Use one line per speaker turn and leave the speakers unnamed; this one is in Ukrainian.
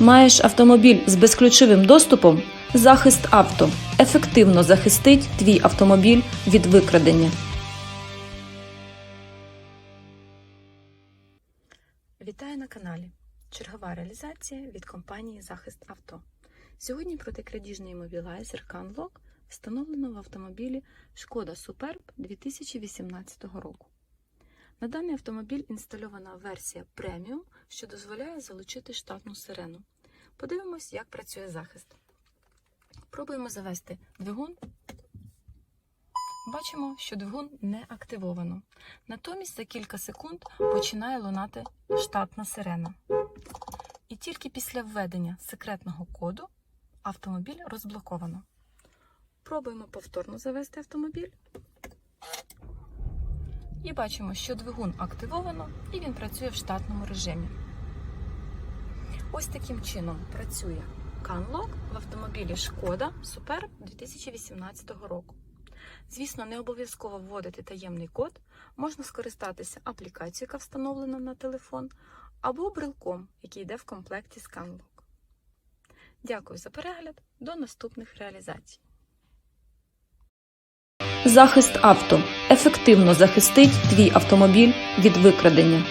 Маєш автомобіль з безключовим доступом? Захист авто ефективно захистить твій автомобіль від викрадення.
Вітаю на каналі. Чергова реалізація від компанії Захист Авто. Сьогодні протикрадіжний мобілайзер CanLock встановлено в автомобілі Шкода Superb 2018 року. На даний автомобіль інстальована версія преміум, що дозволяє залучити штатну сирену. Подивимось, як працює захист. Пробуємо завести двигун. Бачимо, що двигун не активовано. Натомість за кілька секунд починає лунати штатна сирена. І тільки після введення секретного коду автомобіль розблоковано. Пробуємо повторно завести автомобіль. І бачимо, що двигун активовано і він працює в штатному режимі. Ось таким чином працює CanLock в автомобілі Шкода Superb 2018 року. Звісно, не обов'язково вводити таємний код, можна скористатися аплікацією, яка встановлена на телефон, або брелком, який йде в комплекті з CanLock. Дякую за перегляд. До наступних реалізацій.
Захист авто ефективно захистить твій автомобіль від викрадення.